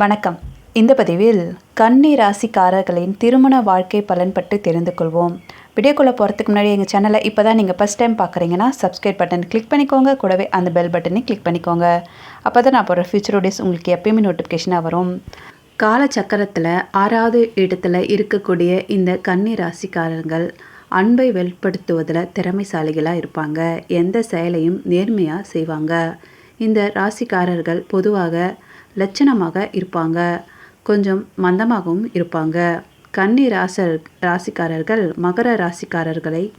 வணக்கம். இந்த பதிவில் கன்னி ராசிக்காரர்களின் திருமண வாழ்க்கை பலன் பற்றி தெரிந்து கொள்வோம். வீடியோக்குள்ளே போகிறதுக்கு முன்னாடி எங்கள் சேனலை இப்போ தான் நீங்கள் ஃபஸ்ட் டைம் பார்க்குறீங்கன்னா சப்ஸ்கிரைப் பட்டன் கிளிக் பண்ணிக்கோங்க. கூடவே அந்த பெல் பட்டனை கிளிக் பண்ணிக்கோங்க. அப்போ தான் நான் போகிற ஃபியூச்சர் வீடியோஸ் உங்களுக்கு எப்பயுமே நோட்டிஃபிகேஷனாக வரும். காலச்சக்கரத்தில் ஆறாவது இடத்துல இருக்கக்கூடிய இந்த கன்னி ராசிக்காரர்கள் அன்பை வெளிப்படுத்துவதில் திறமைசாலிகளாக இருப்பாங்க. எந்த செயலையும் நேர்மையாக செய்வாங்க. இந்த ராசிக்காரர்கள் பொதுவாக லட்சணமாக இருப்பாங்க. கொஞ்சம் மந்தமாகவும் இருப்பாங்க. கன்னி ராசர் ராசிக்காரர்கள் மகர ராசிக்காரர்களை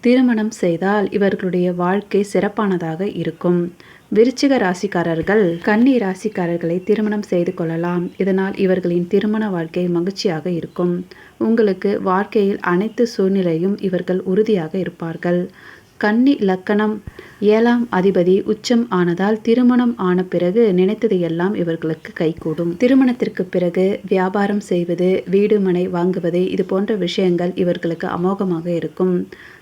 திருமணம் செய்தால் இவர்களுடைய வாழ்க்கை சிறப்பானதாக இருக்கும். விருச்சிக ராசிக்காரர்கள் கன்னி ராசிக்காரர்களை திருமணம் செய்து கொள்ளலாம். இதனால் இவர்களின் திருமண வாழ்க்கை மகிழ்ச்சியாக இருக்கும். உங்களுக்கு வாழ்க்கையில் அனைத்து சூழ்நிலையும் இவர்கள் உறுதியாக இருப்பார்கள். கன்னி லக்கணம் ஏழாம் அதிபதி உச்சம் ஆனதால் திருமணம் ஆன பிறகு நினைத்தது எல்லாம் இவர்களுக்கு கைகூடும். திருமணத்திற்கு பிறகு வியாபாரம் செய்வது வீடு மனை வாங்குவது இது போன்ற விஷயங்கள் இவர்களுக்கு அமோகமாக இருக்கும்.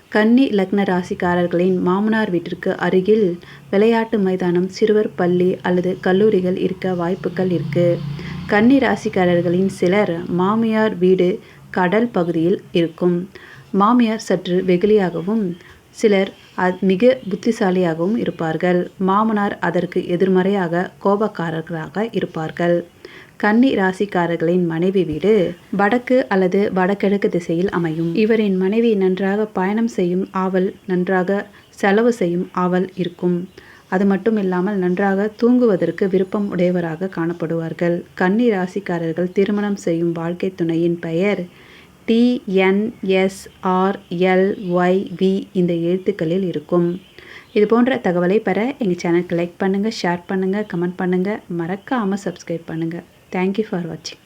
கன்னி லக்ன ராசிக்காரர்களின் மாமனார் வீட்டிற்கு அருகில் விளையாட்டு மைதானம் சிறுவர் பள்ளி அல்லது கல்லூரிகள் இருக்க வாய்ப்புகள் இருக்கு. கன்னி ராசிக்காரர்களின் சிலர் மாமியார் வீடு கடல் பகுதியில் இருக்கும். மாமியார் சற்று வெகுளியாகவும் சிலர் மிக புத்திசாலியாகவும் இருப்பார்கள். மாமனார் அதற்கு எதிர்மறையாக கோபக்காரர்களாக இருப்பார்கள். கன்னி ராசிக்காரர்களின் மனைவி வீடு வடக்கு அல்லது வடகிழக்கு திசையில் அமையும். இவரின் மனைவி நன்றாக பயணம் செய்யும் ஆவல் நன்றாக செலவு செய்யும் ஆவல் இருக்கும். அது மட்டும் இல்லாமல் நன்றாக தூங்குவதற்கு விருப்பம் உடையவராக காணப்படுவார்கள். கன்னி ராசிக்காரர்கள் திருமணம் செய்யும் வாழ்க்கை துணையின் பெயர் டிஎன்எஸ்ஆர்எல்ஒய்வி இந்த எழுத்துக்களில் இருக்கும். இது போன்ற தகவலை பெற எங்கள் சேனலுக்கு லைக் பண்ணுங்கள் ஷேர் பண்ணுங்கள் கமெண்ட் பண்ணுங்கள் மறக்காமல் சப்ஸ்கிரைப் பண்ணுங்கள் தேங்க்யூ ஃபார் வாட்சிங்